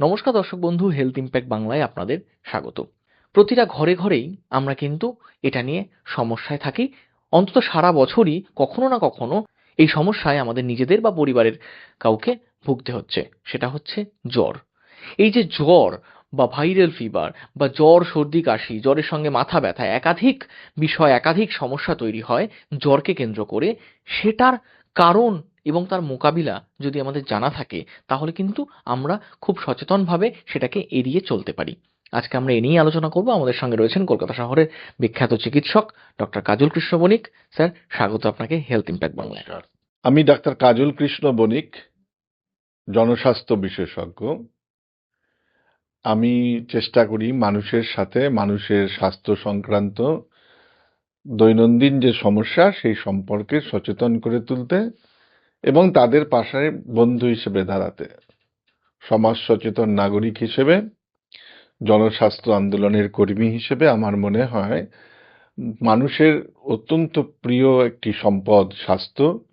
নমস্কার দর্শক বন্ধু হেলথ ইম্প্যাক্ট বাংলায় আপনাদের স্বাগত। প্রতিটা ঘরে ঘরেই আমরা কিন্তু এটা নিয়ে সমস্যায় থাকি। অন্তত সারা বছরই কখনো না কখনো এই সমস্যায় আমাদের নিজেদের বা পরিবারের কাউকে ভুগতে হচ্ছে। সেটা হচ্ছে জ্বর। এই যে জ্বর বা ভাইরাল ফিভার বা জ্বর, সর্দি, কাশি, জ্বরের সঙ্গে মাথা ব্যথা, একাধিক বিষয়, একাধিক সমস্যা তৈরি হয় জ্বরকে কেন্দ্র করে, সেটার কারণ এবং তার মোকাবিলা যদি আমাদের জানা থাকে, তাহলে কিন্তু আমরা খুব সচেতনভাবে সেটাকে এড়িয়ে চলতে পারি। আজকে আমরা এ নিয়েই আলোচনা করব। আমাদের সঙ্গে রয়েছেন কলকাতা শহরের বিখ্যাত চিকিৎসক ডক্টর কাজল কৃষ্ণ বণিক। স্যার, স্বাগত আপনাকে হেলথ ইম্প্যাক্ট বাংলায়। আমি ডাক্তার কাজল কৃষ্ণ বণিক, জনস্বাস্থ্য বিশেষজ্ঞ। আমি চেষ্টা করি মানুষের সাথে, মানুষের স্বাস্থ্য সংক্রান্ত দৈনন্দিন যে সমস্যা, সেই সম্পর্কে সচেতন করে তুলতে এবং তাদের পাশে বন্ধু হিসেবে দাঁড়াতে। সমাজ সচেতন নাগরিক হিসেবে, জনস্বাস্থ্য আন্দোলনের কর্মী হিসেবে আমার মনে হয়, মানুষের অত্যন্ত প্রিয় একটি সম্পদ স্বাস্থ্য।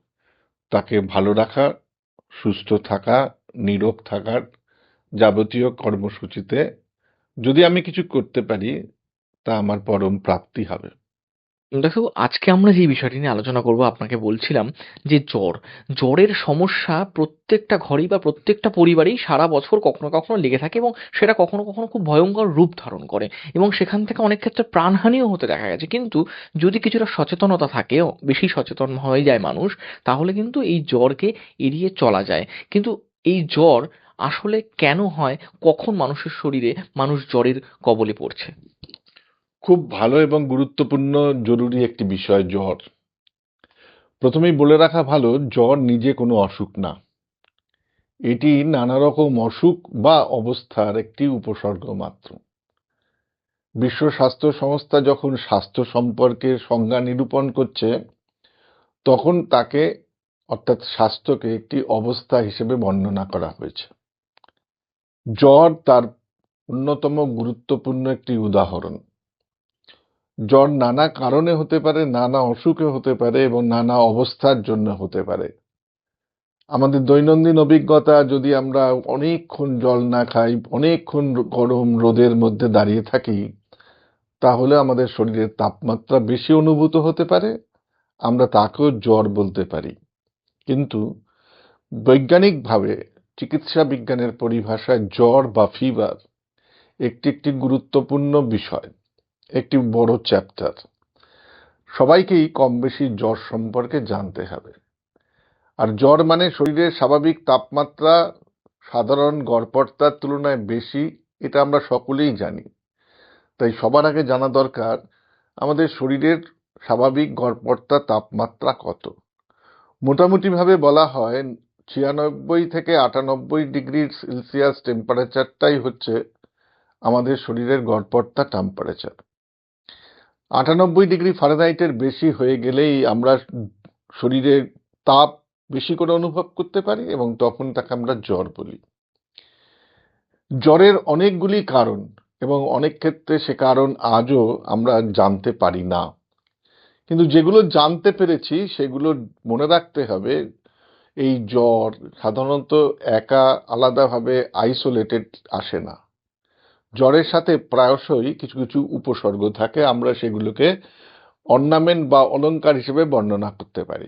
তাকে ভালো রাখা, সুস্থ থাকা নীরোগ থাকার যাবতীয় কর্মসূচিতে যদি আমি কিছু করতে পারি, তা আমার পরম প্রাপ্তি হবে। দেখো, আজকে আমরা যে বিষয়টি নিয়ে আলোচনা করব, আপনাকে বলছিলাম যে জ্বর। জ্বরের সমস্যা প্রত্যেকটা ঘরেই বা প্রত্যেকটা পরিবারেই সারা বছর কখনো কখনো লেগে থাকে এবং সেটা কখনো কখনো খুব ভয়ঙ্কর রূপ ধারণ করে এবং সেখান থেকে অনেক ক্ষেত্রে প্রাণহানিও হতে দেখা গেছে। কিন্তু যদি কিছুটা সচেতনতা থাকে বেশি সচেতন হয়ে যায় মানুষ, তাহলে কিন্তু এই জ্বরকে এড়িয়ে চলা যায়। কিন্তু এই জ্বর আসলে কেন হয়? কখন মানুষের শরীরে মানুষ জ্বরের কবলে পড়ছে? খুব ভালো এবং গুরুত্বপূর্ণ জরুরি একটি বিষয় জ্বর। প্রথমেই বলে রাখা ভালো, জ্বর নিজে কোনো অসুখ না। এটি নানা রকম অসুখ বা অবস্থার একটি উপসর্গ মাত্র। বিশ্ব স্বাস্থ্য সংস্থা যখন স্বাস্থ্য সম্পর্কে সংজ্ঞা নিরূপণ করছে, তখন তাকে, অর্থাৎ স্বাস্থ্যকে একটি অবস্থা হিসেবে বর্ণনা করা হয়েছে। জ্বর তার অন্যতম গুরুত্বপূর্ণ একটি উদাহরণ। জ্বর নানা কারণে হতে পারে, নানা অসুখে হতে পারে এবং নানা অবস্থার জন্য হতে পারে। আমাদের দৈনন্দিন অভিজ্ঞতা, যদি আমরা অনেকক্ষণ জল না খাই, অনেকক্ষণ গরম রোদের মধ্যে দাঁড়িয়ে থাকি, তাহলে আমাদের শরীরের তাপমাত্রা বেশি অনুভূত হতে পারে, আমরা তাকেও জ্বর বলতে পারি। কিন্তু বৈজ্ঞানিকভাবে চিকিৎসা বিজ্ঞানের পরিভাষায় জ্বর বা ফিভার একটি একটি গুরুত্বপূর্ণ বিষয়। একটি বড় চ্যাপ্টার সবাইকেই কম বেশি জ্বর সম্পর্কে জানতে হবে। আর জ্বর মানে শরীরের স্বাভাবিক তাপমাত্রা, সাধারণ গড়পড়তার তুলনায় বেশি, এটা আমরা সকলেই জানি। তাই সবার আগে জানা দরকার, আমাদের শরীরের স্বাভাবিক গড়পড়তা তাপমাত্রা কত। মোটামুটিভাবে বলা হয়, ছিয়ানব্বই থেকে আটানব্বই ডিগ্রি সেলসিয়াস টেম্পারেচারটাই হচ্ছে আমাদের শরীরের গড়পড়তা টেম্পারেচার আটানব্বই ডিগ্রি ফারেনহাইটের বেশি হয়ে গেলেই আমরা শরীরের তাপ বেশি করে অনুভব করতে পারি এবং তখন তাকে আমরা জ্বর বলি। জ্বরের অনেকগুলি কারণ এবং অনেক ক্ষেত্রে সে কারণ আজও আমরা জানতে পারি না। কিন্তু যেগুলো জানতে পেরেছি, সেগুলো মনে রাখতে হবে, এই জ্বর সাধারণত একা আলাদাভাবে আইসোলেটেড আসে না। জ্বরের সাথে প্রায়শই কিছু কিছু উপসর্গ থাকে, আমরা সেগুলোকে অর্নামেন্ট বা অলঙ্কার হিসেবে বর্ণনা করতে পারি।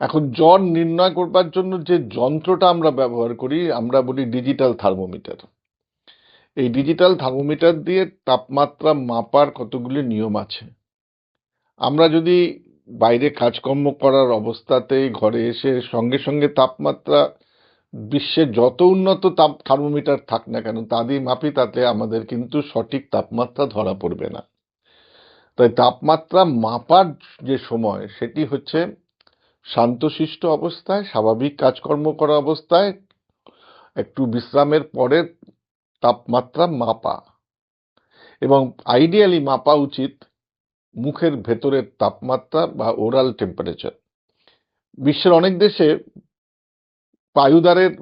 এখন জ্বর নির্ণয় করবার জন্য যে যন্ত্রটা আমরা ব্যবহার করি, আমরা বলি ডিজিটাল থার্মোমিটার এই ডিজিটাল থার্মোমিটার দিয়ে তাপমাত্রা মাপার কতগুলি নিয়ম আছে? আমরা যদি বাইরে কাজকর্ম করার অবস্থাতেই ঘরে এসে সঙ্গে সঙ্গে তাপমাত্রা বিশ্বের যত উন্নত তাপ, থার্মোমিটার থাক না কেন তা দিয়ে মাপি তাতে আমাদের কিন্তু সঠিক তাপমাত্রা ধরা পড়বে না। তাই তাপমাত্রা মাপার যে সময়, সেটি হচ্ছে শান্তশিষ্ট অবস্থায়, স্বাভাবিক কাজকর্ম করা অবস্থায়, একটু বিশ্রামের পরে তাপমাত্রা মাপা। এবং আইডিয়ালি মাপা উচিত মুখের ভেতরের তাপমাত্রা বা ওরাল টেম্পারেচার বিশ্বের অনেক দেশে পায়ুদারের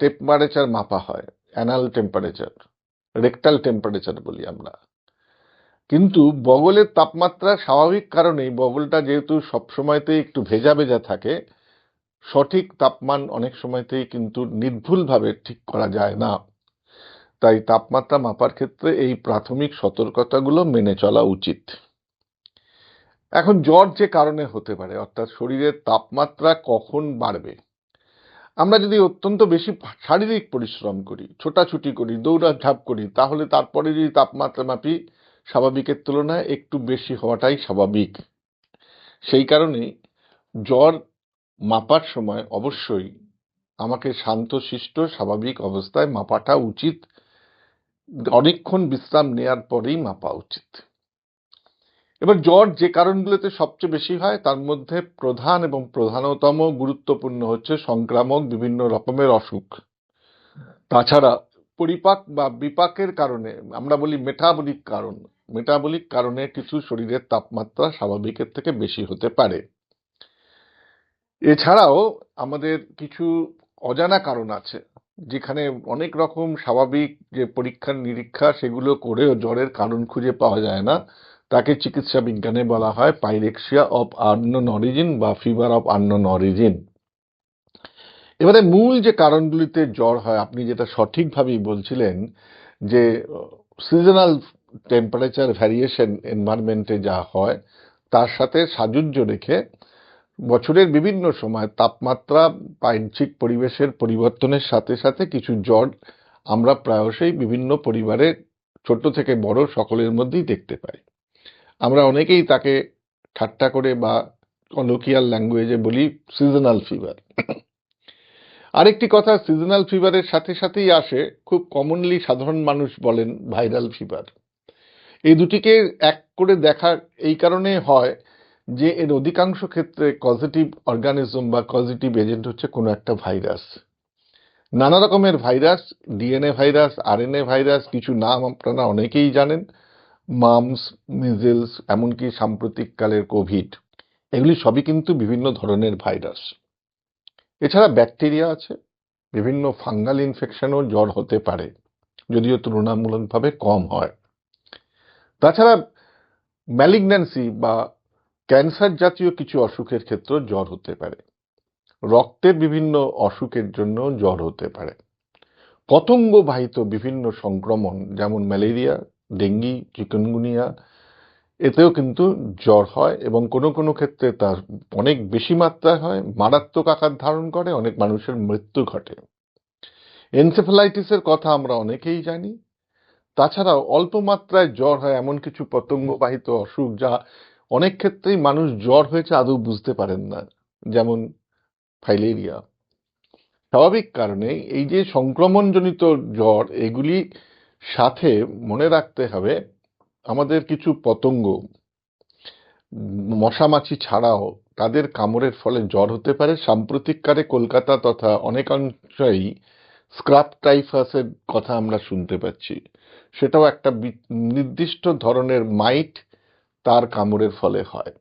টেম্পারেচার মাপা হয় অ্যানাল টেম্পারেচার রেকটাল টেম্পারেচার বলি আমরা। কিন্তু বগলের তাপমাত্রা স্বাভাবিক কারণেই বগলটা যেহেতু সবসময়তেই একটু ভেজা ভেজা থাকে, সঠিক তাপমান অনেক সময়তেই কিন্তু নির্ভুলভাবে ঠিক করা যায় না। তাই তাপমাত্রা মাপার ক্ষেত্রে এই প্রাথমিক সতর্কতাগুলো মেনে চলা উচিত। এখন জ্বর যে কারণে হতে পারে, অর্থাৎ শরীরের তাপমাত্রা কখন বাড়বে আমরা যদি অত্যন্ত বেশি শারীরিক পরিশ্রম করি, ছোটাছুটি করি, দৌড়াঝাঁপ করি, তাহলে তারপরে যদি তাপমাত্রা মাপি স্বাভাবিকের তুলনায় একটু বেশি হওয়াটাই স্বাভাবিক। সেই কারণেই জ্বর মাপার সময় অবশ্যই আমাকে শান্তশিষ্ট স্বাভাবিক অবস্থায় মাপাটা উচিত। অনেকক্ষণ বিশ্রাম নেয়ার পরেই মাপা উচিত। এবার জ্বর যে কারণগুলোতে সবচেয়ে বেশি হয়, তার মধ্যে প্রধান এবং প্রধানতম গুরুত্বপূর্ণ হচ্ছে সংক্রামক, বিভিন্ন রকমের অসুখ। তাছাড়া পরিপাক বা বিপাকের কারণে, আমরা বলি মেটাবলিক কারণ। মেটাবলিক কারণে কিছু শরীরের তাপমাত্রা স্বাভাবিকের থেকে বেশি হতে পারে। এছাড়াও আমাদের কিছু অজানা কারণ আছে, যেখানে অনেক রকম স্বাভাবিক যে পরীক্ষা নিরীক্ষা সেগুলো করেও জ্বরের কারণ খুঁজে পাওয়া যায় না। তাকে চিকিৎসা বিজ্ঞানে বলা হয় পাইরেক্সিয়া অফ আননোন অরিজিন বা ফিভার অফ আননোন অরিজিন। এবারে মূল যে কারণগুলিতে জ্বর হয়, আপনি যেটা সঠিকভাবেই বলছিলেন যে, সিজনাল টেম্পারেচার ভ্যারিয়েশন এনভায়রনমেন্টে যা হয়, তার সাথে সাজুজ্য রেখে বছরের বিভিন্ন সময় তাপমাত্রা বাহ্যিক পরিবেশের পরিবর্তনের সাথে সাথে কিছু জ্বর আমরা প্রায়শই বিভিন্ন পরিবারে ছোট থেকে বড় সকলের মধ্যেই দেখতে পাই। আমরা অনেকেই তাকে ঠাট্টা করে বা কলোকিয়াল ল্যাঙ্গুয়েজে বলি সিজনাল ফিভার আরেকটি কথা সিজনাল ফিভারের সাথে সাথেই আসে, খুব কমনলি সাধারণ মানুষ বলেন ভাইরাল ফিভার এই দুটিকে এক করে দেখা এই কারণে হয় যে এর অধিকাংশ ক্ষেত্রে কজিটিভ অর্গানিজম বা কজিটিভ এজেন্ট হচ্ছে কোনো একটা ভাইরাস নানা রকমের virus DNA virus RNA virus কিছু নাম আপনারা অনেকেই জানেন। মামস, মিজেলস, এমনকি সাম্প্রতিককালের কোভিড, এগুলি সবই কিন্তু বিভিন্ন ধরনের ভাইরাস। এছাড়া ব্যাকটেরিয়া আছে, বিভিন্ন ফাঙ্গাল ইনফেকশনও জ্বর হতে পারে, যদিও তুলনামূলকভাবে কম হয়। তাছাড়া ম্যালিগন্যান্সি বা ক্যান্সার জাতীয় কিছু অসুখের ক্ষেত্রেও জ্বর হতে পারে। রক্তের বিভিন্ন অসুখের জন্য জ্বর হতে পারে। পতঙ্গবাহিত বিভিন্ন সংক্রমণ, যেমন ম্যালেরিয়া ডেঙ্গি, চিকনগুনিয়া, এতেও কিন্তু জ্বর হয় এবং কোনো কোনো ক্ষেত্রে তার অনেক বেশি মাত্রায় হয়, মারাত্মক আকার ধারণ করে, অনেক মানুষের মৃত্যু ঘটে। এনসেফালাইটিসের কথা আমরা অনেকেই জানি। তাছাড়াও অল্প মাত্রায় জ্বর হয় এমন কিছু পতঙ্গবাহিত অসুখ যা অনেক ক্ষেত্রেই মানুষ জ্বর হয়েছে আদৌ বুঝতে পারেন না, যেমন ফাইলেরিয়া। স্বাভাবিক কারণে এই যে সংক্রমণজনিত জ্বর, এগুলি সাথে মনে রাখতে হবে, আমাদের কিছু পতঙ্গ মশামাছি ছাড়াও তাদের কামড়ের ফলে জ্বর হতে পারে। সাম্প্রতিককালে কলকাতা তথা অনেকাংশেই স্ক্রাব টাইফাসের কথা আমরা শুনতে পাচ্ছি। সেটাও একটা নির্দিষ্ট ধরনের মাইট তার কামড়ের ফলে হয়।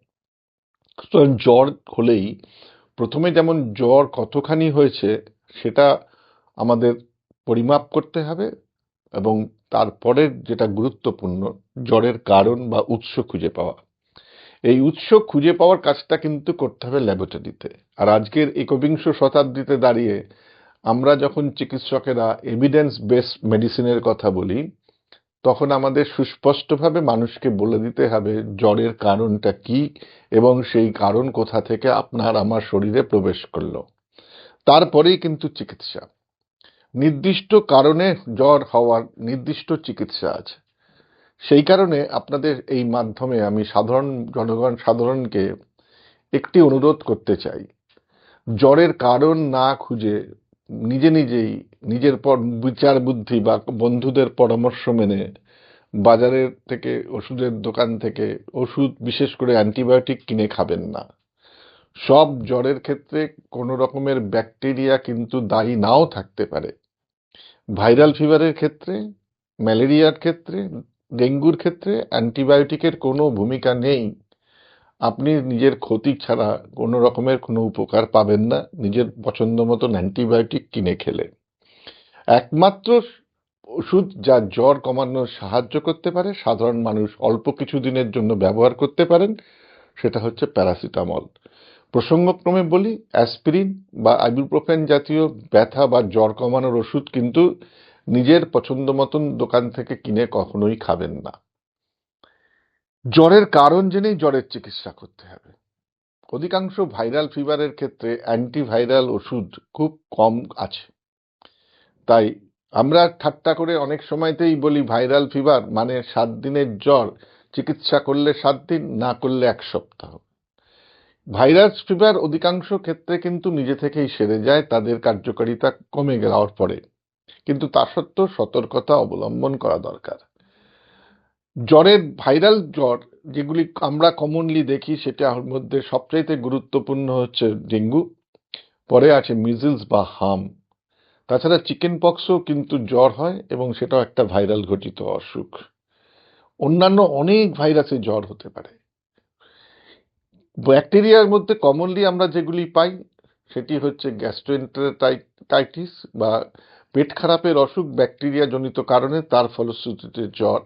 সুতরাং জ্বর হলেই প্রথমে যেমন জ্বর কতখানি হয়েছে, সেটা আমাদের পরিমাপ করতে হবে। এবং তারপরের যেটা গুরুত্বপূর্ণ, জ্বরের কারণ বা উৎস খুঁজে পাওয়া। এই উৎস খুঁজে পাওয়ার কাজটা কিন্তু করতে হবে ল্যাবরেটরিতে। আর আজকের একবিংশ শতাব্দীতে দাঁড়িয়ে আমরা যখন চিকিৎসকেরা এভিডেন্স বেস মেডিসিনের কথা বলি, তখন আমাদের সুস্পষ্টভাবে মানুষকে বলে দিতে হবে, জ্বরের কারণটা কি এবং সেই কারণ কোথা থেকে আপনার আমার শরীরে প্রবেশ করল? তারপরেই কিন্তু চিকিৎসা। নির্দিষ্ট কারণে জ্বর হওয়ার নির্দিষ্ট চিকিৎসা আছে। সেই কারণে আপনাদের এই মাধ্যমে আমি সাধারণ জনগণ, সাধারণকে একটি অনুরোধ করতে চাই। জ্বরের কারণ না খুঁজে নিজে নিজেই নিজের পর বিচার বুদ্ধি বা বন্ধুদের পরামর্শ মেনে বাজারের থেকে, ওষুধের দোকান থেকে ওষুধ, বিশেষ করে অ্যান্টিবায়োটিক কিনে খাবেন না। সব জ্বরের ক্ষেত্রে কোনো রকমের ব্যাকটেরিয়া কিন্তু দায়ী নাও থাকতে পারে। ভাইরাল ফিভারের ক্ষেত্রে, ম্যালেরিয়ার ক্ষেত্রে, ডেঙ্গুর ক্ষেত্রে অ্যান্টিবায়োটিকের কোনো ভূমিকা নেই। আপনি নিজের ক্ষতি ছাড়া কোনো রকমের কোনো উপকার পাবেন না। নিজের পছন্দ মতন অ্যান্টিবায়োটিক কিনে খেলে। একমাত্র ওষুধ যা জ্বর কমানোর সাহায্য করতে পারে, সাধারণ মানুষ অল্প কিছু দিনের জন্য ব্যবহার করতে পারেন, সেটা হচ্ছে প্যারাসিটামল। প্রসঙ্গক্রমে বলি, অ্যাসপিরিন বা আইবুপ্রোফেন জাতীয় ব্যথা বা জ্বর কমানোর ওষুধ কিন্তু নিজের পছন্দ মতন দোকান থেকে কিনে কখনোই খাবেন না। জ্বরের কারণ জেনেই জ্বরের চিকিৎসা করতে হবে। অধিকাংশ ভাইরাল ফিভারের ক্ষেত্রে অ্যান্টিভাইরাল ওষুধ খুব কম আছে। তাই আমরা ঠাট্টা করে অনেক সময়তেই বলি ভাইরাল ফিভার মানে সাত দিনের জ্বর, চিকিৎসা করলে সাত দিন, না করলে এক সপ্তাহ। ভাইরাস ফিভার অধিকাংশ ক্ষেত্রে কিন্তু নিজে থেকেই সেরে যায়, তাদের কার্যকারিতা কমে যাওয়ার পরে। কিন্তু তা সত্ত্বেও সতর্কতা অবলম্বন করা দরকার। জ্বরের ভাইরাল জ্বর, যেগুলি আমরা কমনলি দেখি, সেটার মধ্যে সবচাইতে গুরুত্বপূর্ণ হচ্ছে ডেঙ্গু, পরে আছে মিজলস বা হাম। তাছাড়া চিকেন পক্সও কিন্তু জ্বর হয় এবং সেটাও একটা ভাইরাল ঘটিত অসুখ। অন্যান্য অনেক ভাইরাসে জ্বর হতে পারে। ব্যাকটেরিয়ার মধ্যে কমনলি আমরা যেগুলি পাই, সেটি হচ্ছে গ্যাস্ট্রোএন্টারাইটিস বা পেট খারাপের অসুখ ব্যাকটেরিয়া জনিত কারণে, তার ফলশ্রুতিতে জ্বর।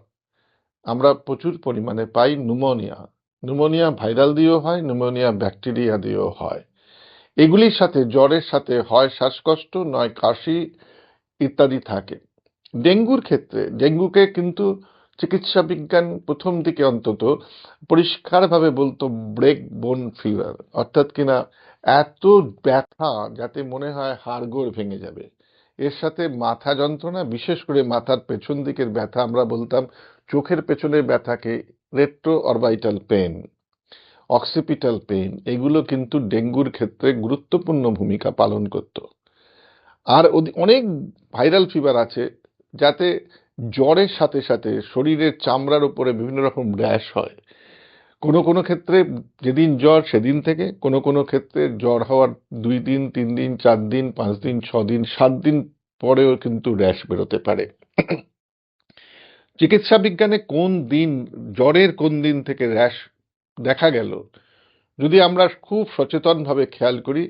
আমরা প্রচুর পরিমাণে পাই নিউমোনিয়া নিউমোনিয়া ভাইরাল দিয়েও হয় নিউমোনিয়া ব্যাকটেরিয়া দিয়েও হয়। এগুলির সাথে, জ্বরের সাথে হয় শ্বাসকষ্ট, নয় কাশি ইত্যাদি থাকে। ডেঙ্গুর ক্ষেত্রে, ডেঙ্গুকে কিন্তু চিকিৎসা বিজ্ঞান প্রথম দিকে অন্তত পরিষ্কারভাবে বলতো ব্রেক বোন ফিভার, অর্থাৎ কিনা এত ব্যথা যাতে মনে হয় হাড়গোড় ভেঙে যাবে। এর সাথে মাথা যন্ত্রণা, বিশেষ করে মাথার পেছন দিকের ব্যথা, আমরা বলতাম চোখের পেছনের ব্যথাকে retro orbital pain occipital pain এগুলো কিন্তু ডেঙ্গুর ক্ষেত্রে গুরুত্বপূর্ণ ভূমিকা পালন করত। আর অনেক ভাইরাল ফিভার আছে যাতে জ্বরের সাথে সাথে শরীরের চামড়ার উপরে বিভিন্ন রকম র্যাশ হয়। কোনো কোনো ক্ষেত্রে যেদিন জ্বর সেদিন থেকে, কোনো কোনো ক্ষেত্রে জ্বর হওয়ার দুই দিন, তিন দিন, চার দিন, পাঁচ দিন, ছ দিন, সাত দিন পরেও কিন্তু র্যাশ বেরোতে পারে। চিকিৎসা বিজ্ঞানে কোন দিন, জ্বরের কোন দিন থেকে র্যাশ দেখা গেল, যদি আমরা খুব সচেতনভাবে খেয়াল করি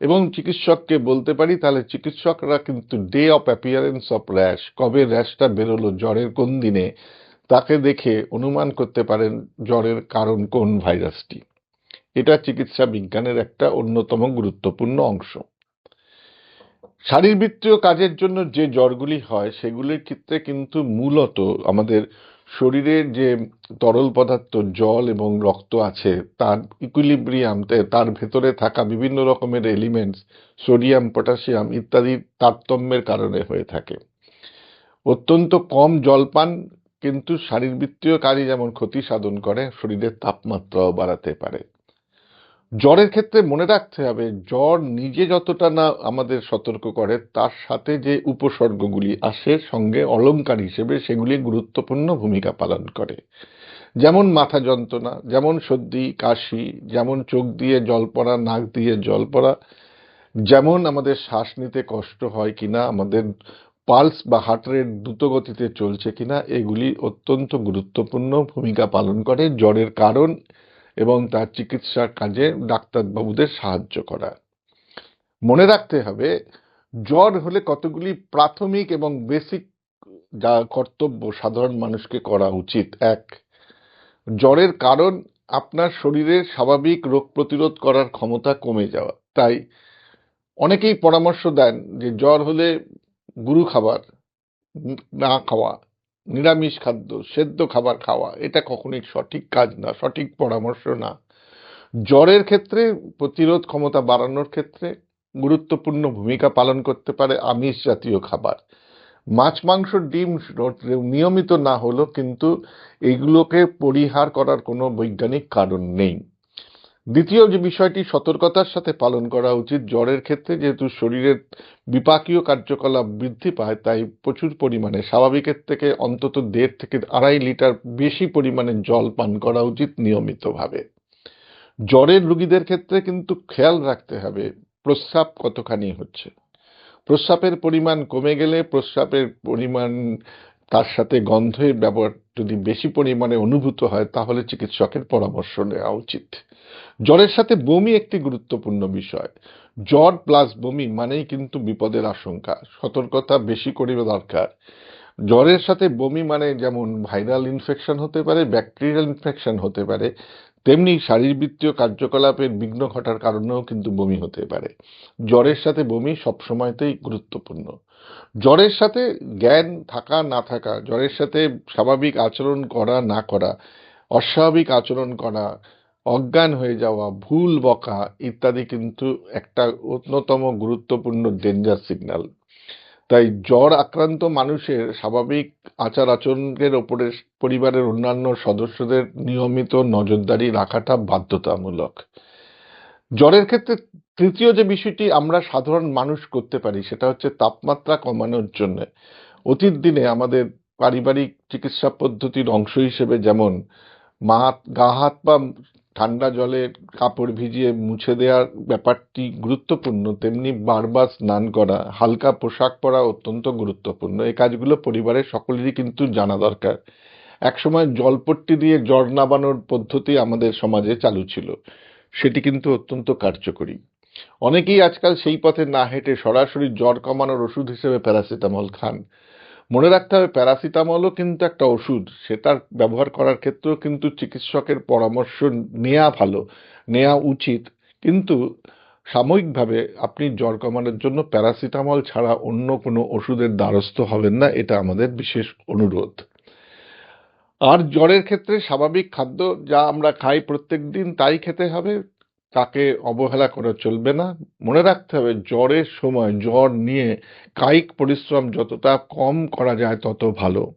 এবং চিকিৎসককে বলতে পারি, তাহলে চিকিৎসকরা কিন্তু day of appearance of rash কবে র্যাশটা বেরোলো, জ্বরের কোন দিনে, তাকে দেখে অনুমান করতে পারেন জ্বরের কারণ কোন ভাইরাসটি। এটা চিকিৎসা বিজ্ঞানের একটা অন্যতম গুরুত্বপূর্ণ অংশ। শারীরবৃত্তীয় কাজের জন্য যে জ্বরগুলি হয়, সেগুলির ক্ষেত্রে কিন্তু মূলত আমাদের শরীরের যে তরল পদার্থ, জল এবং রক্ত আছে, তার ইকুইলিব্রিয়ামতে তার ভেতরে থাকা বিভিন্ন রকমের এলিমেন্টস সোডিয়াম পটাশিয়াম ইত্যাদি তারতম্যের কারণে হয়ে থাকে। অত্যন্ত কম জল পান কিন্তু শারীরবৃত্তীয় কাজে যেমন ক্ষতি সাধন করে, শরীরের তাপমাত্রাও বাড়াতে পারে। জ্বরের ক্ষেত্রে মনে রাখতে হবে, জ্বর নিজে যতটা না আমাদের সতর্ক করে, তার সাথে যে উপসর্গগুলি আসে সঙ্গে অলঙ্কার হিসেবে সেগুলি গুরুত্বপূর্ণ ভূমিকা পালন করে। যেমন মাথা যন্ত্রণা, যেমন সর্দি, কাশি, যেমন চোখ দিয়ে জল পড়া, নাক দিয়ে জল পড়া, যেমন আমাদের শ্বাস নিতে কষ্ট হয় কিনা, আমাদের পালস বা হার্ট রেট দ্রুত গতিতে চলছে কিনা, এগুলি অত্যন্ত গুরুত্বপূর্ণ ভূমিকা পালন করে। জ্বরের কারণ এবং তার চিকিৎসার কাজে ডাক্তারবাবুদের সাহায্য করা। মনে রাখতে হবে, জ্বর হলে কতগুলি প্রাথমিক এবং বেসিক যা কর্তব্য সাধারণ মানুষকে করা উচিত। এক, জ্বরের কারণ আপনার শরীরের স্বাভাবিক রোগ প্রতিরোধ করার ক্ষমতা কমে যাওয়া। তাই অনেকেই পরামর্শ দেন যে জ্বর হলে গুরু খাবার না খাওয়া। নিরামিষ খাদ্য, সেদ্ধ খাবার খাওয়া, এটা কখনোই সঠিক কাজ না, সঠিক পরামর্শ না। জ্বরের ক্ষেত্রে, প্রতিরোধ ক্ষমতা বাড়ানোর ক্ষেত্রে গুরুত্বপূর্ণ ভূমিকা পালন করতে পারে আমিষ জাতীয় খাবার। মাছ, মাংস, ডিম নিয়মিত না হলেও কিন্তু এগুলোকে পরিহার করার কোনো বৈজ্ঞানিক কারণ নেই। দ্বিতীয় যে বিষয়টি, সতর্কতার সাথে পালন করা উচিত। জ্বরের ক্ষেত্রে যেহেতু শরীরের বিপাকীয় কার্যকলাপ বৃদ্ধি পায়, তাই প্রচুর পরিমাণে, স্বাভাবিকের থেকে অন্তত দেড় থেকে আড়াই লিটার বেশি পরিমাণে জল পান করা উচিত নিয়মিতভাবে। জ্বরের রুগীদের ক্ষেত্রে কিন্তু খেয়াল রাখতে হবে, প্রস্রাব কতখানি হচ্ছে। প্রস্রাবের পরিমাণ কমে গেলে প্রস্রাবের পরিমাণ, তার সাথে গন্ধের ব্যবহার যদি বেশি পরিমাণে অনুভূত হয়, তাহলে চিকিৎসকের পরামর্শ নেওয়া উচিত। জ্বরের সাথে বমি একটি গুরুত্বপূর্ণ বিষয়। জ্বর প্লাস বমি মানেই কিন্তু বিপদের আশঙ্কা, সতর্কতা বেশি করে দরকার। জ্বরের সাথে বমি মানে যেমন ভাইরাল ইনফেকশন হতে পারে ব্যাকটেরিয়াল ইনফেকশন হতে পারে, তেমনি শারীরবৃত্তীয় কার্যকলাপের বিঘ্ন ঘটার কারণেও কিন্তু বমি হতে পারে। জ্বরের সাথে বমি সবসময়তেই গুরুত্বপূর্ণ। জ্বরের সাথে জ্ঞান থাকা না থাকা, জ্বরের সাথে স্বাভাবিক আচরণ করা না করা, অস্বাভাবিক আচরণ করা অজ্ঞান হয়ে যাওয়া, ভুল বকা ইত্যাদি কিন্তু একটা অন্যতম গুরুত্বপূর্ণ ডেঞ্জার সিগন্যাল তাই জ্বর আক্রান্ত মানুষের স্বাভাবিক আচার আচরণের ওপরে পরিবারের অন্যান্য সদস্যদের নিয়মিত নজরদারি রাখাটা বাধ্যতামূলক। জ্বরের ক্ষেত্রে তৃতীয় যে বিষয়টি আমরা সাধারণ মানুষ করতে পারি, সেটা হচ্ছে তাপমাত্রা কমানোর জন্য। অতীত দিনে আমাদের পারিবারিক চিকিৎসা পদ্ধতির অংশ হিসেবে যেমন, মা, গা, হাত, পা ঠান্ডা জলে কাপড় ভিজিয়ে মুছে দেওয়ার ব্যাপারটি গুরুত্বপূর্ণ, তেমনি বারবার স্নান করা, হালকা পোশাক পরা অত্যন্ত গুরুত্বপূর্ণ। এই কাজগুলো পরিবারের সকলেরই কিন্তু জানা দরকার। একসময় জলপট্টি দিয়ে জ্বর নামানোর পদ্ধতি আমাদের সমাজে চালু ছিল। সেটি কিন্তু অত্যন্ত কার্যকরী। অনেকেই আজকাল সেই পথে না হেঁটে সরাসরি জ্বর কমানোর ওষুধ হিসেবে প্যারাসিটামল খান। মনে রাখতে হবে, প্যারাসিটামলও কিন্তু একটা ওষুধ। সেটার ব্যবহার করার ক্ষেত্রেও কিন্তু চিকিৎসকের পরামর্শ নেওয়া ভালো নেওয়া উচিত। কিন্তু সাময়িকভাবে আপনি জ্বর কমানোর জন্য প্যারাসিটামল ছাড়া অন্য কোনো ওষুধের দ্বারস্থ হবেন না, এটা আমাদের বিশেষ অনুরোধ। আর জ্বরের ক্ষেত্রে স্বাভাবিক খাদ্য যা আমরা খাই প্রত্যেক দিন তাই খেতে হবে। তাকে অবহেলা করা চলবে না। মনে রাখতে হবে, জ্বরের সময় জ্বর নিয়ে কায়িক পরিশ্রম যতটা কম করা যায় তত ভালো।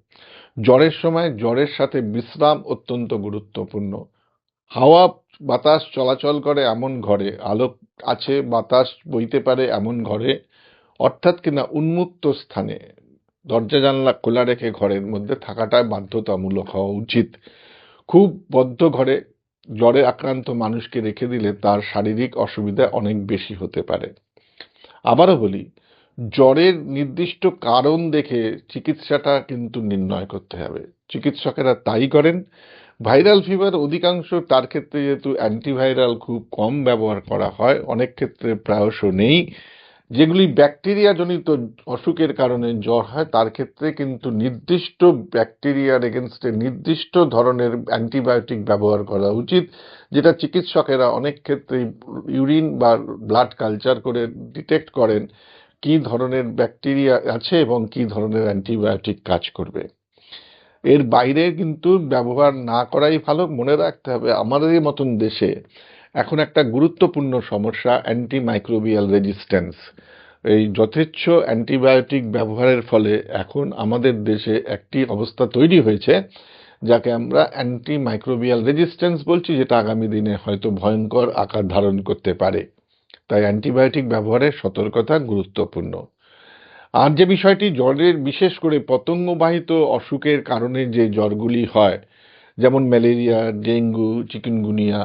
জ্বরের সময় জ্বরের সাথে বিশ্রাম অত্যন্ত গুরুত্বপূর্ণ। হাওয়া, বাতাস চলাচল করে এমন ঘরে, আলো আছে, বাতাস বইতে পারে এমন ঘরে, অর্থাৎ কিনা উন্মুক্ত স্থানে। দরজা জানলা খোলা রেখে ঘরের মধ্যে থাকাটাই বাধ্যতামূলক হওয়া উচিত। খুব বদ্ধ ঘরে জ্বরে আক্রান্ত মানুষকে রেখে দিলে তার শারীরিক অসুবিধা অনেক বেশি হতে পারে। আবারও বলি, জ্বরের নির্দিষ্ট কারণ দেখে চিকিৎসাটা কিন্তু নির্ণয় করতে হবে। চিকিৎসকেরা তাই করেন। ভাইরাল ফিভার অধিকাংশ, তার ক্ষেত্রে যেহেতু অ্যান্টিভাইরাল খুব কম ব্যবহার করা হয়, অনেক ক্ষেত্রে প্রায়শ নেই। যেগুলি ব্যাকটেরিয়া জনিত অসুখের কারণে জ্বর হয়, তার ক্ষেত্রে কিন্তু নির্দিষ্ট ব্যাকটেরিয়ার এগেনস্টে নির্দিষ্ট ধরনের অ্যান্টিবায়োটিক ব্যবহার করা উচিত, যেটা চিকিৎসকেরা অনেক ক্ষেত্রে ইউরিন বা ব্লাড কালচার করে ডিটেক্ট করেন কি ধরনের ব্যাকটেরিয়া আছে এবং কি ধরনের অ্যান্টিবায়োটিক কাজ করবে। এর বাইরে কিন্তু ব্যবহার না করাই ভালো। মনে রাখতে হবে, আমাদের মতন দেশে এখন একটা গুরুত্বপূর্ণ সমস্যা অ্যান্টিমাইক্রোবিয়াল রেজিস্ট্যান্স এই যথেচ্ছ অ্যান্টিবায়োটিক ব্যবহারের ফলে এখন আমাদের দেশে একটি অবস্থা তৈরি হয়েছে, যাকে আমরা অ্যান্টিমাইক্রোবিয়াল রেজিস্ট্যান্স বলছি, যেটা আগামী দিনে হয়তো ভয়ঙ্কর আকার ধারণ করতে পারে। তাই অ্যান্টিবায়োটিক ব্যবহারের সতর্কতা গুরুত্বপূর্ণ। আর যে বিষয়টি জ্বরের বিশেষ করে পতঙ্গবাহিত অসুখের কারণে যে জ্বরগুলি হয়, যেমন ম্যালেরিয়া, ডেঙ্গু, চিকেনগুনিয়া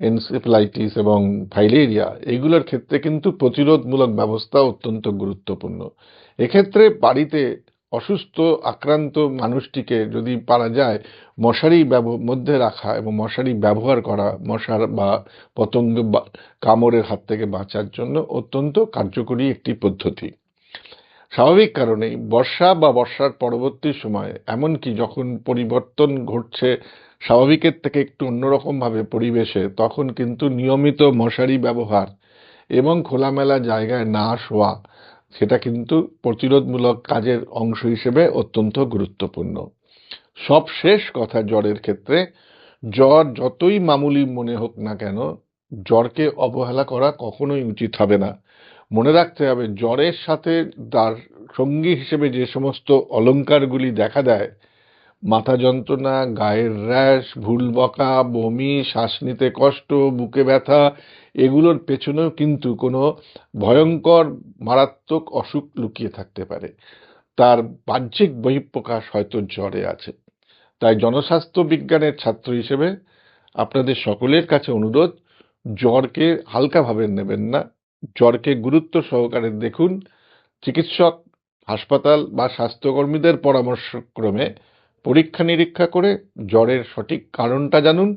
এনসেফালাইটিস এবং ফাইলেরিয়া, এগুলোর ক্ষেত্রে কিন্তু প্রতিরোধমূলক ব্যবস্থা অত্যন্ত গুরুত্বপূর্ণ। এক্ষেত্রে বাড়িতে অসুস্থ, আক্রান্ত মানুষটিকে যদি পারা যায়, মশারি মধ্যে রাখা এবং মশারি ব্যবহার করা, মশার বা পতঙ্গ বা কামড়ের হাত থেকে বাঁচার জন্য অত্যন্ত কার্যকরী একটি পদ্ধতি। স্বাভাবিক কারণেই বর্ষা বা বর্ষার পরবর্তী সময়, এমনকি যখন পরিবর্তন ঘটছে স্বাভাবিকের থেকে একটু অন্যরকমভাবে পরিবেশে, তখন কিন্তু নিয়মিত মশারি ব্যবহার এবং খোলামেলা জায়গায় না শোয়া, সেটা কিন্তু প্রতিরোধমূলক কাজের অংশ হিসেবে অত্যন্ত গুরুত্বপূর্ণ। সব শেষ কথা জ্বরের ক্ষেত্রে, জ্বর যতই মামুলি মনে হোক না কেন, জ্বরকে অবহেলা করা কখনোই উচিত হবে না। মনে রাখতে হবে, জ্বরের সাথে তার সঙ্গী হিসেবে যে সমস্ত অলঙ্কারগুলি দেখা দেয়, মাথা যন্ত্রণা, গায়ের র্যাশ, ভুল বকা, বমি, শ্বাস নিতে কষ্ট, বুকে ব্যথা, এগুলোর পেছনেও কিন্তু কোনো ভয়ঙ্কর, মারাত্মক অসুখ লুকিয়ে থাকতে পারে। তার বাহ্যিক বহিঃপ্রকাশ হয়তো জ্বরে আছে। তাই জনস্বাস্থ্য বিজ্ঞানের ছাত্র হিসেবে আপনাদের সকলের কাছে অনুরোধ, জ্বরকে হালকাভাবে নেবেন না। জ্বরকে গুরুত্ব সহকারে দেখুন। চিকিৎসক, হাসপাতাল বা স্বাস্থ্যকর্মীদের পরামর্শক্রমে পরীক্ষা নিরীক্ষা করে জ্বরের সঠিক কারণটা জানুন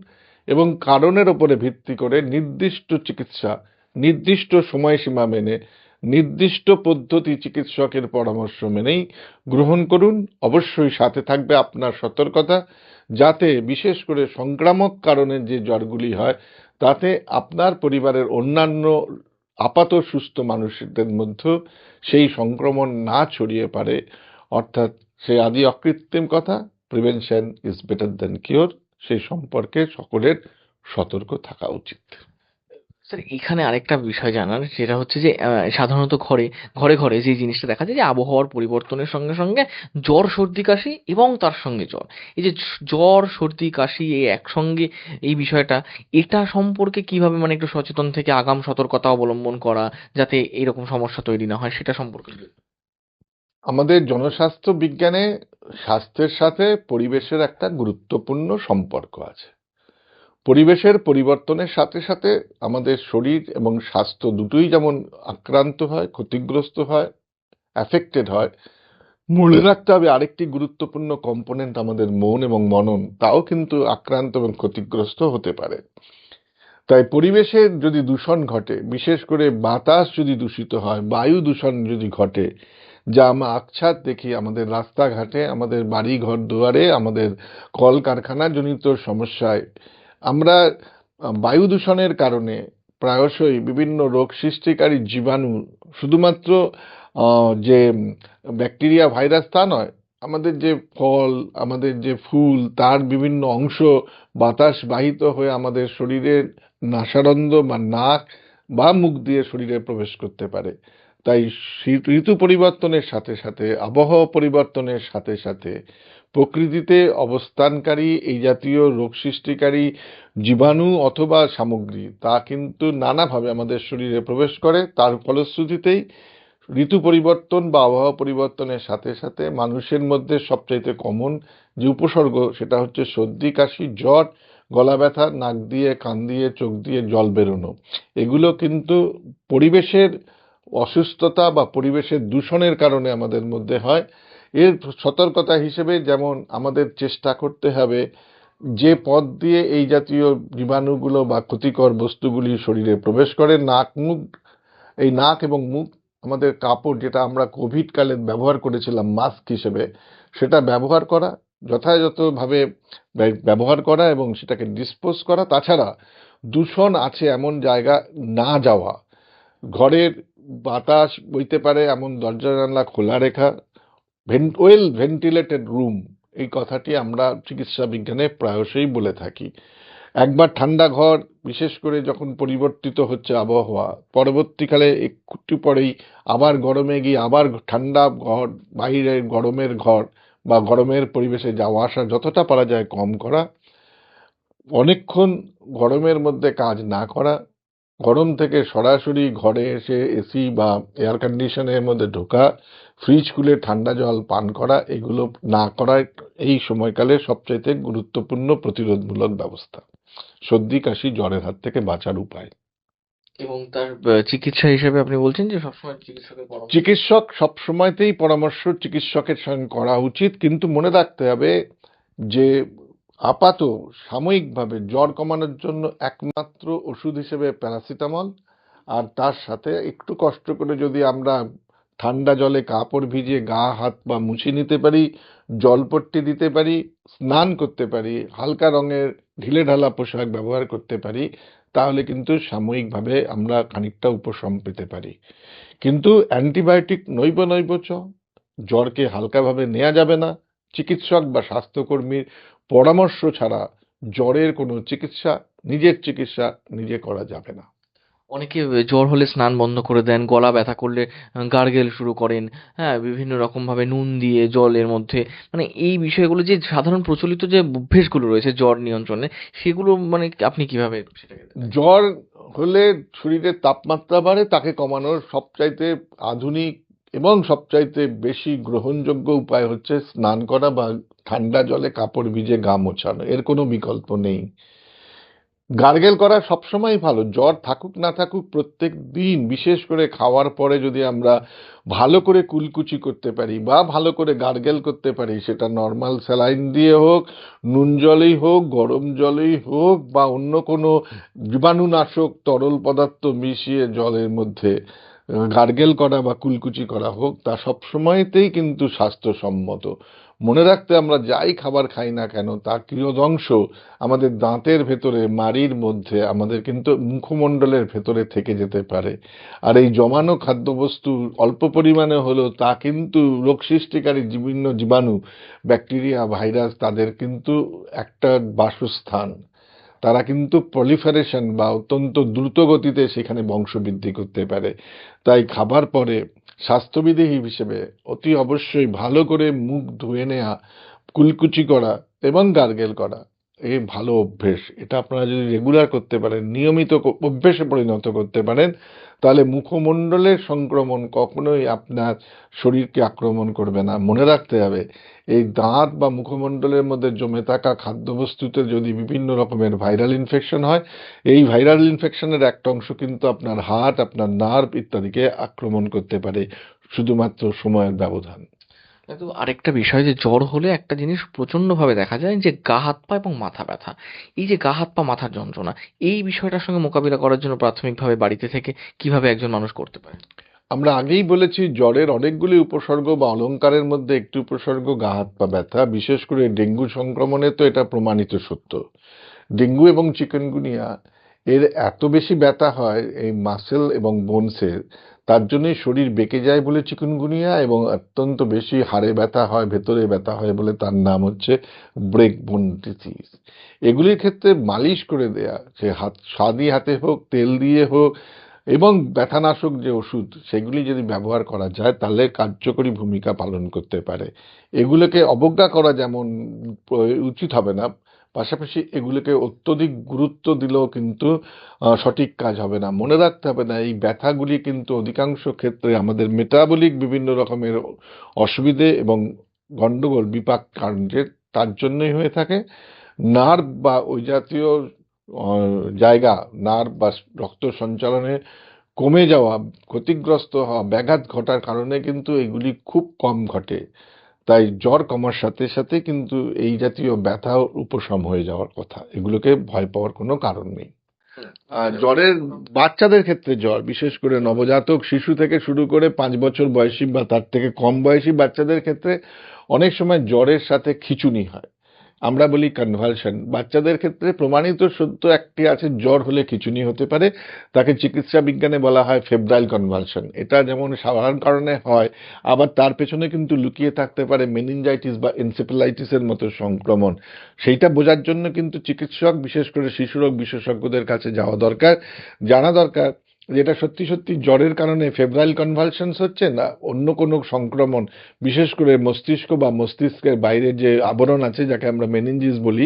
এবং কারণের ওপরে ভিত্তি করে নির্দিষ্ট চিকিৎসা, নির্দিষ্ট সময়সীমা মেনে নির্দিষ্ট পদ্ধতি চিকিৎসকের পরামর্শ মেনেই গ্রহণ করুন। অবশ্যই সাথে থাকবে আপনার সতর্কতা যাতে বিশেষ করে সংক্রামক কারণে যে জ্বরগুলি হয়, তাতে আপনার পরিবারের অন্যান্য আপাত সুস্থ মানুষদের মধ্যে সেই সংক্রমণ না ছড়িয়ে পারে। অর্থাৎ সে আদি অকৃত্রিম কথা prevention is better than cure সেই সম্পর্কে সকলের সতর্ক থাকা উচিত। স্যার এখানে আরেকটা বিষয় জানার, সেটা হচ্ছে যে সাধারণত ঘরে ঘরে ঘরে যে জিনিসটা দেখা যায় যে, আবহাওয়ার পরিবর্তনের সঙ্গে সঙ্গে জ্বর, সর্দি, কাশি এবং তার সঙ্গে জ্বর। এই যে জ্বর, সর্দি, কাশি এই একসঙ্গে এই বিষয়টা, এটা সম্পর্কে কীভাবে মানে একটু সচেতন থেকে আগাম সতর্কতা অবলম্বন করা যাতে এরকম সমস্যা তৈরি না হয়, সেটা সম্পর্কে আমাদের জনস্বাস্থ্য বিজ্ঞানে স্বাস্থ্যের সাথে পরিবেশের একটা গুরুত্বপূর্ণ সম্পর্ক আছে। পরিবেশের পরিবর্তনের সাথে সাথে আমাদের শরীর এবং স্বাস্থ্য দুটোই যেমন আক্রান্ত হয়, ক্ষতিগ্রস্ত হয় অ্যাফেক্টেড হয়, মনে রাখতে হবে আরেকটি গুরুত্বপূর্ণ কম্পোনেন্ট আমাদের মন এবং মনন, তাও কিন্তু আক্রান্ত এবং ক্ষতিগ্রস্ত হতে পারে। তাই পরিবেশের যদি দূষণ ঘটে, বিশেষ করে বাতাস যদি দূষিত হয়, বায়ু দূষণ যদি ঘটে, যা আমরা আচ্ছাদ দেখি আমাদের রাস্তাঘাটে, আমাদের বাড়ি ঘর দুয়ারে, আমাদের কলকারখানাজনিত সমস্যায় আমরা বায়ু দূষণের কারণে প্রায়শই বিভিন্ন রোগ সৃষ্টিকারী জীবাণু, শুধুমাত্র যে ব্যাকটেরিয়া, ভাইরাস তা নয়, আমাদের যে ফল, আমাদের যে ফুল, তার বিভিন্ন অংশ বাতাস বাহিত হয়ে আমাদের শরীরের নাসারন্ধ্র বা নাক বা মুখ দিয়ে শরীরে প্রবেশ করতে পারে। তাই ঋতু পরিবর্তনের সাথে সাথে, আবহাওয়া পরিবর্তনের সাথে সাথে প্রকৃতিতে অবস্থানকারী এই জাতীয় রোগ সৃষ্টিকারী জীবাণু অথবা সামগ্রী, তা কিন্তু নানাভাবে আমাদের শরীরে প্রবেশ করে। তার ফলশ্রুতিতেই ঋতু পরিবর্তন বা আবহাওয়া পরিবর্তনের সাথে সাথে মানুষের মধ্যে সবচাইতে কমন যে উপসর্গ, সেটা হচ্ছে সর্দি, কাশি, জ্বর, গলা ব্যথা, নাক দিয়ে, কান দিয়ে, চোখ দিয়ে জল বেরোনো। এগুলো কিন্তু পরিবেশের অসুস্থতা বা পরিবেশের দূষণের কারণে আমাদের মধ্যে হয়। এর সতর্কতা হিসেবে যেমন আমাদের চেষ্টা করতে হবে, যে পথ দিয়ে এই জাতীয় জীবাণুগুলো বা ক্ষতিকর বস্তুগুলি শরীরে প্রবেশ করে, নাক, মুখ, এই নাক এবং মুখ, আমাদের কাপড় যেটা আমরা কোভিড কালে ব্যবহার করেছিলাম, মাস্ক হিসেবে, সেটা ব্যবহার করা, যথাযথভাবে ব্যবহার করা এবং সেটাকে ডিসপোজ করা। তাছাড়া দূষণ আছে এমন জায়গা না যাওয়া। ঘরের বাতাস বইতে পারে, এমন দরজা জানলা খোলা রেখা ওয়েল ভেন্টিলেটেড রুম এই কথাটি আমরা চিকিৎসা বিজ্ঞানে প্রায়শই বলে থাকি। একবার ঠান্ডা ঘর, বিশেষ করে যখন পরিবর্তিত হচ্ছে আবহাওয়া, পরবর্তীকালে একটু পরেই আবার গরমে গিয়ে আবার ঠান্ডা ঘর বাইরে গরমের ঘর বা গরমের পরিবেশে যাওয়া আসা যতটা পারা যায় কম করা। অনেকক্ষণ গরমের মধ্যে কাজ না করা। গরম থেকে সরাসরি ঘরে এসে এসি বা এয়ার কন্ডিশনের মধ্যে ঢোকা। ফ্রিজ খুলে ঠান্ডা জল পান করা এগুলো না করা এই সময়কালে সবচাইতে গুরুত্বপূর্ণ প্রতিরোধমূলক ব্যবস্থা। সর্দি কাশি জ্বরের হাত থেকে বাঁচার উপায়। এবং তার চিকিৎসা হিসেবে আপনি বলছেন যে সবসময় চিকিৎসকের পরামর্শ। চিকিৎসক সব সময়তেই পরামর্শ চিকিৎসকের সঙ্গে করা উচিত কিন্তু মনে রাখতে হবে যে আপাত সাময়িকভাবে জ্বর কমানোর জন্য একমাত্র ওষুধ হিসেবে প্যারাসিটামল আর তার সাথে একটু কষ্ট করে যদি আমরা ঠান্ডা জলে কাপড় ভিজিয়ে গা, হাত পা মুছে নিতে পারি, জলপট্টি দিতে পারি, স্নান করতে পারি, হালকা রঙের ঢিলে ঢালা পোশাক ব্যবহার করতে পারি, তাহলে কিন্তু সাময়িকভাবে আমরা খানিকটা উপশম পেতে পারি। কিন্তু অ্যান্টিবায়োটিক নৈব নৈব চ, জ্বরকে হালকাভাবে নেওয়া যাবে না। চিকিৎসক বা স্বাস্থ্যকর্মীর পরামর্শ ছাড়া জ্বরের কোনো চিকিৎসা, নিজের চিকিৎসা নিজে করা যাবে না। অনেকে জ্বর হলে স্নান বন্ধ করে দেন, গলা ব্যথা করলে গার্গেল শুরু করেন হ্যাঁ বিভিন্ন রকম ভাবে নুন দিয়ে জলের মধ্যে মানে এই বিষয়গুলো যে সাধারণ প্রচলিত যে অভ্যেসগুলো রয়েছে জ্বর নিয়ন্ত্রণে, সেগুলো মানে আপনি কীভাবে জ্বর হলে শরীরের তাপমাত্রা বাড়ে, তাকে কমানোর সবচাইতে আধুনিক এবং সবচাইতে বেশি গ্রহণযোগ্য উপায় হচ্ছে স্নান করা বা ঠান্ডা জলে কাপড় ভিজে গা মোছানো, এর কোনো বিকল্প নেই। গার্গেল করা সবসময় ভালো, জ্বর থাকুক না থাকুক প্রত্যেক দিন, বিশেষ করে খাওয়ার পরে যদি আমরা ভালো করে কুলকুচি করতে পারি বা ভালো করে গার্গেল করতে পারি, সেটা নর্মাল স্যালাইন দিয়ে হোক, নুন জলেই হোক, গরম জলেই হোক বা অন্য কোনো জীবাণুনাশক তরল পদার্থ মিশিয়ে জলের মধ্যে গার্গেল করা বা কুলকুচি করা হোক, তা সবসময়তেই কিন্তু স্বাস্থ্যসম্মত। মনে রাখতে আমরা যাই খাবার খাই না কেন, তার কিয়দংশ আমাদের দাঁতের ভেতরে, মাড়ির মধ্যে, আমাদের কিন্তু মুখমণ্ডলের ভেতরে থেকে যেতে পারে। আর এই জমানো খাদ্যবস্তু অল্প পরিমাণে হলেও তা কিন্তু রোগ সৃষ্টিকারী বিভিন্ন জীবাণু, ব্যাকটেরিয়া, ভাইরাস, তাদের কিন্তু একটা বাসস্থান। তারা কিন্তু প্রলিফারেশন বা অত্যন্ত দ্রুত গতিতে সেখানে বংশবৃদ্ধি করতে পারে। তাই খাবার পরে স্বাস্থ্যবিধি হিসেবে অতি অবশ্যই ভালো করে মুখ ধুয়ে নেওয়া কুলকুচি করা এবং গার্গেল করা, এ ভালো অভ্যেস। এটা আপনারা যদি রেগুলার করতে পারেন, নিয়মিত অভ্যেসে পরিণত করতে পারেন তাহলে মুখমণ্ডলের সংক্রমণ কখনোই আপনার শরীরকে আক্রমণ করবে না। মনে রাখতে হবে, এই দাঁত বা মুখমণ্ডলের মধ্যে জমে থাকা খাদ্যবস্তুতে যদি বিভিন্ন রকমের ভাইরাল ইনফেকশন হয়, এই ভাইরাল ইনফেকশনের একটা অংশ কিন্তু আপনার হার্ট, আপনার নার্ভ ইত্যাদিকে আক্রমণ করতে পারে, শুধুমাত্র সময়ের ব্যবধান। কিন্তু আরেকটা বিষয় যে জ্বর হলে একটা জিনিস প্রচন্ডভাবে দেখা যায় যে গা, হাত পা এবং মাথা ব্যথা। এই যে গা, হাত পা মাথার যন্ত্রণা, এই বিষয়টার সঙ্গে মোকাবিলা করার জন্য প্রাথমিকভাবে বাড়িতে থেকে কীভাবে একজন মানুষ করতে পারে? আমরা আগেই বলেছি, জ্বরের অনেকগুলি উপসর্গ বা অলংকারের মধ্যে একটি উপসর্গ গা, হাত পা ব্যথা। বিশেষ করে ডেঙ্গু সংক্রমণে তো এটা প্রমাণিত সত্য। ডেঙ্গু এবং চিকেনগুনিয়া এর এত বেশি ব্যথা হয় এই মাসেল এবং বোনসের তার জন্যই শরীর বেঁকে যায় বলে চিকুনগুনিয়া এবং অত্যন্ত বেশি হাড়ে ব্যথা হয়, ভেতরে ব্যথা হয় বলে তার নাম হচ্ছে ব্রেক বোন ডিসিজ এগুলির ক্ষেত্রে মালিশ করে দেয়া, সে হাত স্বাদি হাতে হোক, তেল দিয়ে হোক এবং ব্যথানাশক যে ওষুধ, সেগুলি যদি ব্যবহার করা যায় তাহলে কার্যকরী ভূমিকা পালন করতে পারে। এগুলোকে অবজ্ঞা করা যেমন উচিত হবে না পাশাপাশি এগুলোকে অত্যধিক গুরুত্ব দিলেও কিন্তু সঠিক কাজ হবে না। মনে রাখতে হবে না, এই ব্যথাগুলি কিন্তু অধিকাংশ ক্ষেত্রে আমাদের মেটাবলিক বিভিন্ন রকমের অসুবিধে এবং গণ্ডগোল বিপাক কারণে তার জন্যই হয়ে থাকে। নার্ভ বা ওই জাতীয় জায়গা, নার্ভ বা রক্ত সঞ্চালনে কমে যাওয়া, ক্ষতিগ্রস্ত হওয়া, ব্যাঘাত ঘটার কারণে কিন্তু এগুলি খুব কম ঘটে। তাই জ্বর কমার সাথে সাথে কিন্তু এই জাতীয় ব্যথা উপশম হয়ে যাওয়ার কথা। এগুলোকে ভয় পাওয়ার কোনো কারণ নেই। আর জ্বরের বাচ্চাদের ক্ষেত্রে জ্বর বিশেষ করে নবজাতক শিশু থেকে শুরু করে পাঁচ বছর বয়সী বা তার থেকে কম বয়সী বাচ্চাদের ক্ষেত্রে অনেক সময় জ্বরের সাথে খিচুনি হয়। আমরা বলি কনভালশন বাচ্চাদের ক্ষেত্রে প্রমাণিত সত্য একটি আছে, জ্বর হলে খিচুনি হতে পারে। তাকে চিকিৎসা বিজ্ঞানে বলা হয় ফেব্রাইল কনভালশন এটা যেমন সাধারণ কারণে হয়, আবার তার পেছনে কিন্তু লুকিয়ে থাকতে পারে মেনিনজাইটিস বা এনসেফেলাইটিসের মতো সংক্রমণ। সেইটা বোঝার জন্য কিন্তু চিকিৎসক, বিশেষ করে শিশুরোগ বিশেষজ্ঞদের কাছে যাওয়া দরকার। জানা দরকার যেটা সত্যি সত্যি জ্বরের কারণে ফেব্রাইল কনভালশনস হচ্ছে না, অন্য কোনো সংক্রমণ, বিশেষ করে মস্তিষ্ক বা মস্তিষ্কের বাইরে যে আবরণ আছে, যাকে আমরা মেনিনজিস বলি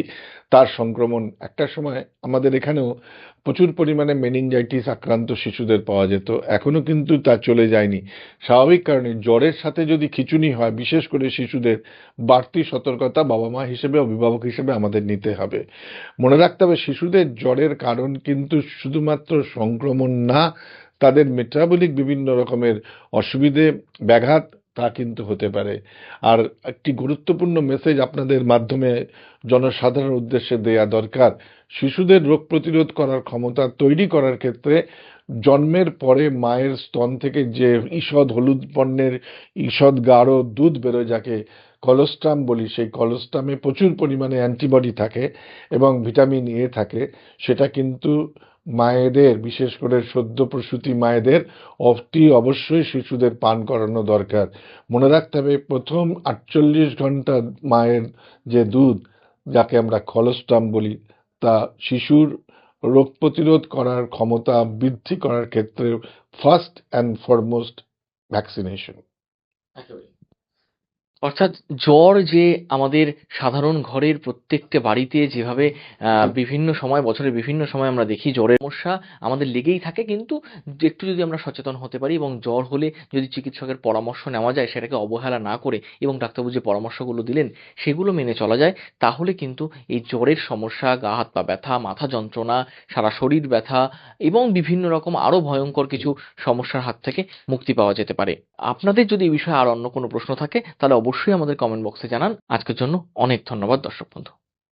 তার সংক্রমণ। একটা সময় আমাদের এখানেও প্রচুর পরিমাণে মেনিনজাইটিস আক্রান্ত শিশুদের পাওয়া যেত। এখনও কিন্তু তা চলে যায়নি। স্বাভাবিক কারণে জ্বরের সাথে যদি খিচুনি হয়, বিশেষ করে শিশুদের বাড়তি সতর্কতা বাবা মা হিসেবে, অভিভাবক হিসেবে আমাদের নিতে হবে। মনে রাখতে হবে, শিশুদের জ্বরের কারণ কিন্তু শুধুমাত্র সংক্রমণ না, তাদের মেটাবলিক বিভিন্ন রকমের অসুবিধে, ব্যাঘাত তা কিন্তু হতে পারে। আর একটি গুরুত্বপূর্ণ মেসেজ আপনাদের মাধ্যমে জনসাধারণের উদ্দেশ্যে দেয়া দরকার। শিশুদের রোগ প্রতিরোধ করার ক্ষমতা তৈরি করার ক্ষেত্রে জন্মের পরে মায়ের স্তন থেকে যে ঈষৎ হলুদ পণ্যের ঈষৎ গাঢ় দুধ বেরোয়, যাকে কলস্ট্রাম বলি, সেই কলস্ট্রামে প্রচুর পরিমাণে অ্যান্টিবডি থাকে এবং ভিটামিন এ থাকে, সেটা কিন্তু মায়েদের, বিশেষ করে সদ্য প্রসূতি মায়েদের অতি অবশ্যই শিশুদের পান করানো দরকার। মনে রাখতে হবে, প্রথম আটচল্লিশ ঘণ্টা মায়ের যে দুধ, যাকে আমরা কলোস্ট্রাম বলি, তা শিশুর রোগ প্রতিরোধ করার ক্ষমতা বৃদ্ধি করার ক্ষেত্রে ফার্স্ট অ্যান্ড ফরমোস্ট ভ্যাকসিনেশন। অর্থাৎ জ্বর যে আমাদের সাধারণ ঘরের প্রত্যেকটা বাড়িতে যেভাবে বিভিন্ন সময় বছরের বিভিন্ন সময় আমরা দেখি জ্বরের সমস্যা আমাদের লেগেই থাকে কিন্তু একটু যদি আমরা সচেতন হতে পারি এবং জ্বর হলে যদি চিকিৎসকের পরামর্শ নেওয়া যায় সেটাকে অবহেলা না করে এবং ডাক্তারবাবু যে পরামর্শগুলো দিলেন সেগুলো মেনে চলা যায় তাহলে কিন্তু এই জ্বরের সমস্যা গা হাত পা ব্যথা মাথা যন্ত্রণা সারা শরীর ব্যথা এবং বিভিন্ন রকম আরও ভয়ঙ্কর কিছু সমস্যার হাত থেকে মুক্তি পাওয়া যেতে পারে। আপনাদের যদি এই বিষয়ে আর অন্য কোনো প্রশ্ন থাকে তাহলে অবশ্যই আমাদের কমেন্ট বক্সে জানান। আজকের জন্য অনেক ধন্যবাদ দর্শক বন্ধু।